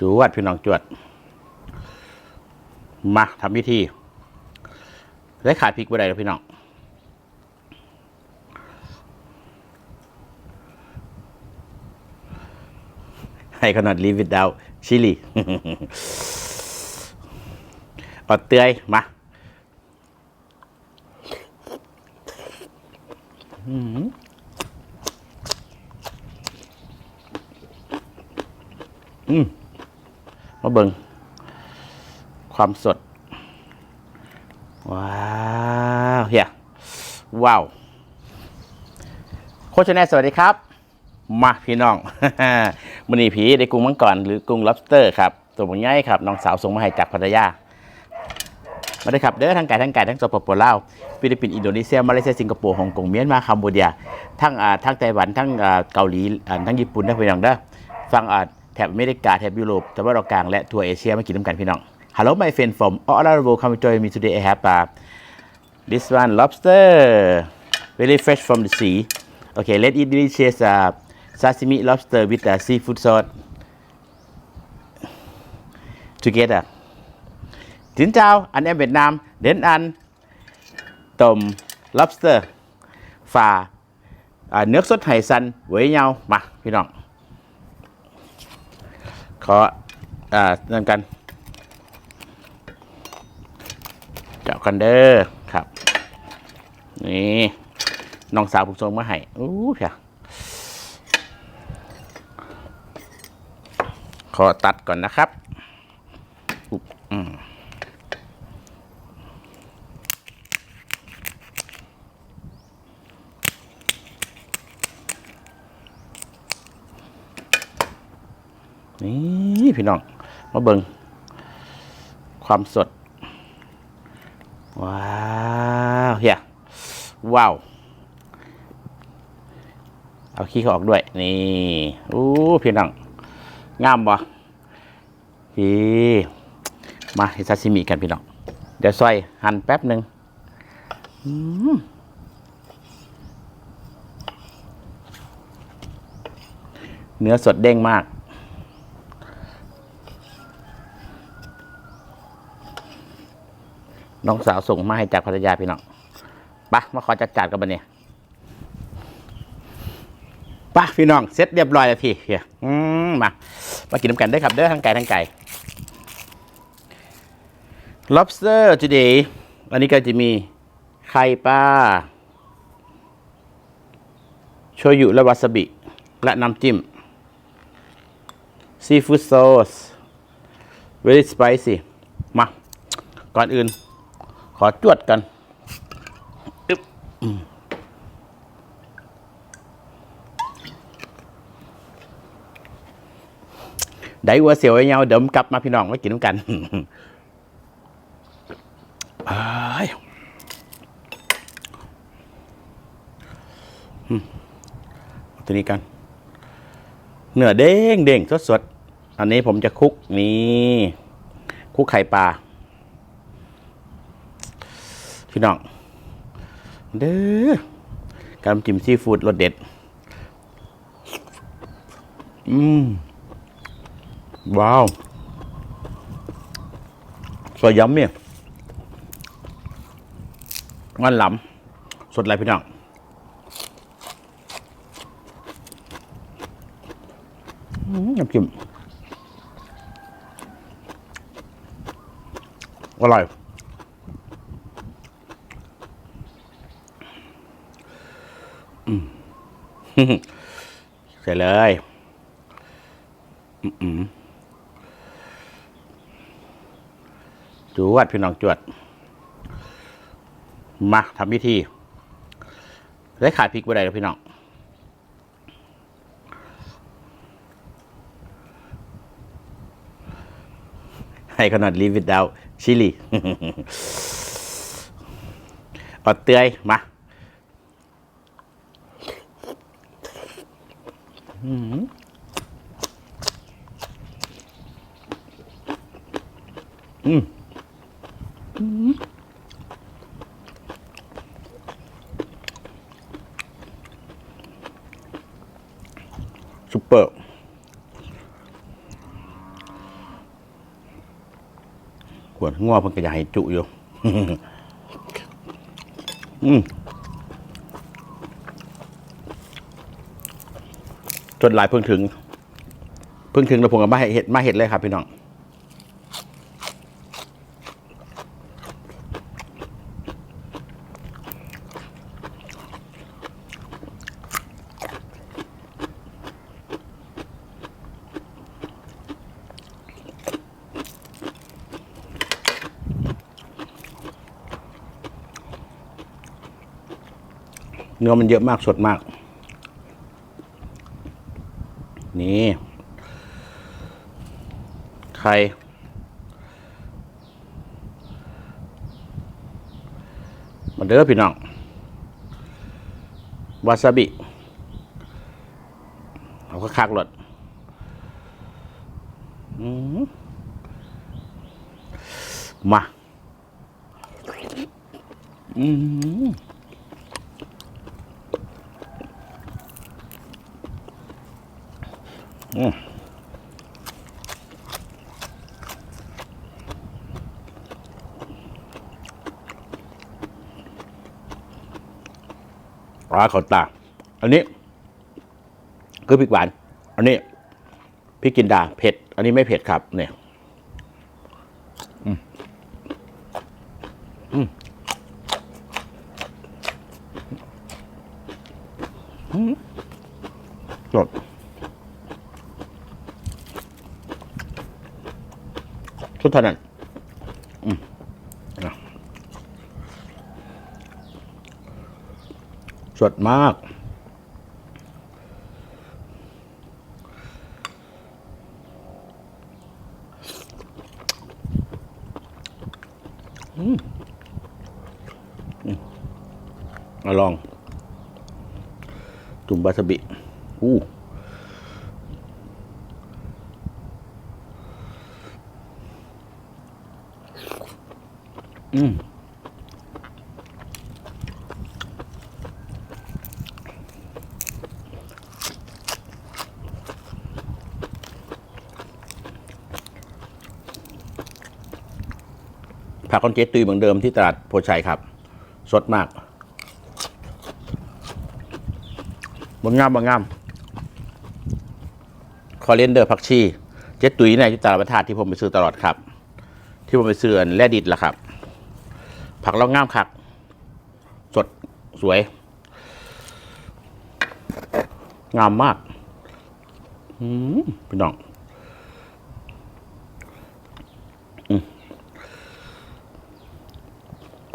จวดพี่น้องจวด มาทำพิธีได้ขาดพริกบ่ได้แล้วพี่น้อง I cannot live without chili อดเตยมาอืมมาเบิงความสด ว้าวเฮียว้าว โคชแนสวัสดีครับ มาพี่น้องมันนี่ผีได้กุ้งมังกรหรือกุ้ง lobster ครับ ตัวมันง่ายครับ น้องสาวส่งมาให้จากพัทยามาได้ครับเด้อทั้งไก่ทั้งไก่ทั้งสปปลาวฟิลิปปินส์อินโดนีเซียมาเลเซียสิงคโปร์ฮ่องกงเมียนมาคัมพูเดียทั้งอ่าทั้งไต้หวันทั้งอ่าเกาหลีอ่าทั้งญี่ปุ่นนะพี่น้องเด้อฟังอ่า แถบอเมริกาแถบยุโรปตะวันออกกลางและทั่วเอเชียมากินน้ำกันพี่น้อง Hello my friend from all around the world come join me today I have uh, this one lobster very fresh from the sea okay let's eat delicious uh, sashimi lobster with uh, seafood sauce together Xin chào, anh em Việt Nam đến ăn tôm lobster và à, nước sốt hải xanh với nhau mà พี่น้อง ขอ อ่านั่นกัน เจาะกันเด้อครับ นี่น้องสาวผมส่งมาให้อู้เพียขอตัดก่อนนะครับอุ๊บอืมนี่ พี่น้อง มาเบิงความสด ว้าวเฮียว้าว เอาขี้เขาออกด้วย นี่อู้พี่น้อง งามบ่พี่มาเฮดซาซิมิกันพี่น้อง เดี๋ยวซอยหั่นแป๊บหนึ่งอืมเนื้อสดเด้งมาก น้องสาวส่งมาให้จากพัทยาพี่น้องปะมาขอจัดจานกันบันเนี่ยปะพี่น้องเสร็จเรียบร้อยแล้วพี่เฮียอืมมามากินน้ำกันได้ครับเด้อทั้งไก่ทั้งไก่ lobster today อันนี้ก็จะมีไข่ปลาโชยุและวาซาบิ และน้ำจิ้ม seafood sauce very spicy มา ก่อนอื่น ขอจวดกันอึ๊บอืมได้หัวเสียวไอ้เงาเดี๋ยวผมกลับมาพี่น้องมากินน้ำกันอ้ายอืมเอาตัวนี้กัน เนื้อเด้งเด้งสดสดๆอันนี้ผมจะคลุกนี่คลุกไข่ปลา พี่น้อง เด้อการน้ำจิ้มซีฟู้ดรสเด็ด อืม ว้าวสวยย้ำเนี่ยงอนหลำสดไรพี่น้องน้ำจิ้มอร่อย ใส่เลยจวัดพี่น้องจวด มาทำพิธี ได้ขายพริกไปไหนแล้วพี่น้องให้ขนาดลีวิดดาวชิลีออดเตยมา ก็อยากให้จุอยู่อืม จนหลายเพิ่งถึง เพิ่งถึงแล้วผมก็มาเห็ดมาเห็ดเลยครับพี่น้องเนื้อมันเยอะมากสดมาก นี่ไข่มาเด้อพี่น้อง วาซาบิ เอาก็คักๆรถมมาอืม ปลาขาตา อันนี้ คือพริกหวาน อันนี้พริกกินดาเผ็ด อันนี้ไม่เผ็ดครับ เนี่ยอืมอืมอืมสด สุดเท่านั้นสดมากมาลอง จุ่มบาสบิ อู้ อืมผักคอนเจตุยเหมือนเดิมที่ตลาดโพชัยครับ สดมากบางงามบางงาม คอเรนเดอร์ผักชี เจ๊ตุยในที่ตลาดประทาดที่ผมไปซื้อตลอดครับ ที่ผมไปซื้อแร่ดิดล่ะครับ ผักเรางามคัก สดสวย งามมากอืมพี่น้อง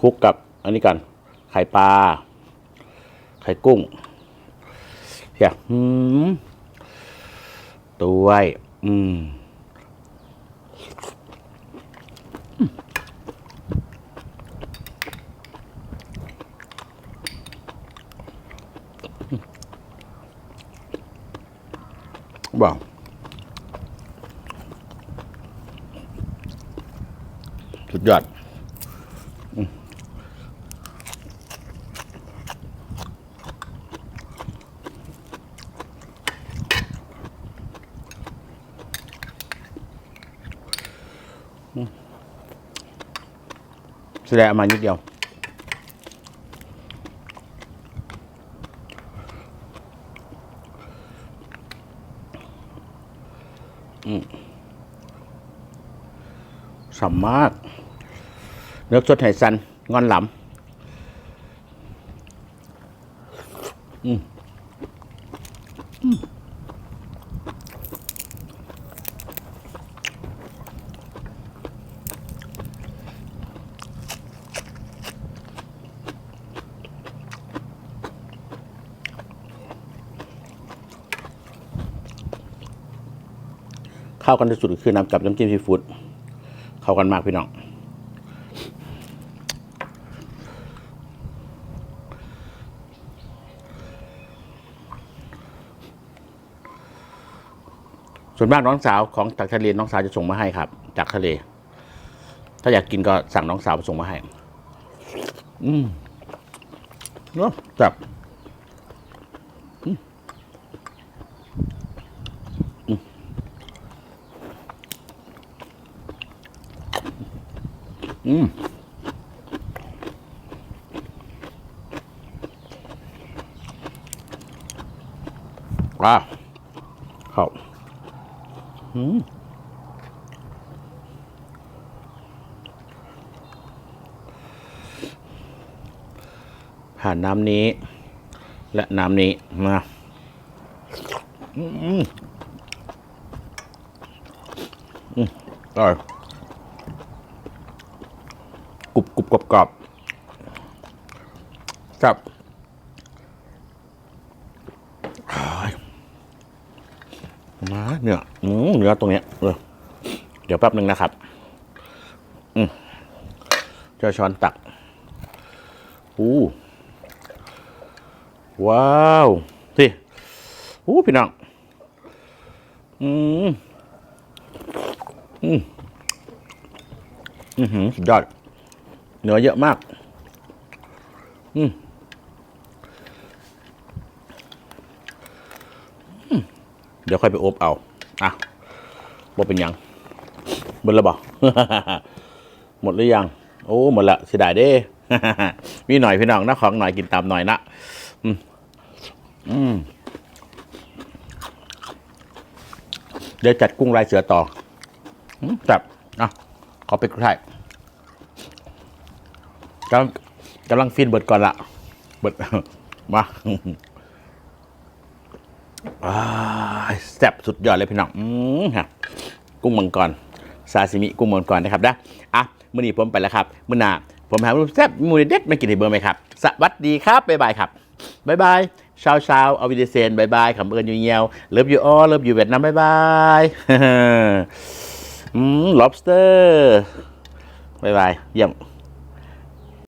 คุกกับ อันนี้กัน ไข่ปลา ไข่กุ้งเพียอืมด้วย อืม ว้าวสุดยอดแสดงเอามานิดเดียว สำมาก เนื้อสดไห่สัน งอนหลำอืมอืมเข้ากันที่สุดคือน้ำกับน้ำจิ้มซีฟู้ด เข้ากันมากพี่น้องส่วนมากน้องสาวของจากทะเลน้องสาวจะส่งมาให้ครับ จากทะเล ถ้าอยากกินก็สั่งน้องสาวมาส่งมาให้ อืมเนาะจับอืมอืม อืมว้าวเข้าอืมผ่านน้ำนี้ และน้ำนี้มาอืมอืมอืมอร่อย กรุบกรอบๆครับมาเนื้อเนื้อตรงเนี้ยเออเดี๋ยวแป๊บหนึ่งนะครับอืมเจ้าช้อนตักอู้ว้าวสิอู้พี่น้อง อืม อืม อือหือสุดยอด เนื้อเยอะมาก อืมเดี๋ยวค่อยไปอบเอา อะบ่เป็นยังหมดแล้วบ่หมดหรือยัง โอ้ หมดละเสียดายเด้ มีหน่อยพี่น้องนะของหน่อยกินตามหน่อยนะ อืม อืม เดี๋ยวจัดกุ้งลายเสือต่อจับอะขอไปกระไทย กำลังกำลังฟินเบิดก่อนละเบิดมาอาแซ่บสุดยอดเลยพี่น้องอืมฮะกุ้งมังกรซาซิมิกุ้งมังกรนะครับนะอะมื้อนี้ผมไปแล้วครับมื้อหน้าผมหาแซ่บมูเด็ดมากินให้เบอร์ไหมครับ สวัสดีครับ บ๊ายบายครับ บ๊ายบายชาวชาวเอาวิดีเซนบ๊ายบายขำเอิญยูเยียวเลิฟอยู่ออเลิฟอยู่เวียดนามบ๊ายบายอืม lobster บ๊ายบายเยี่ยม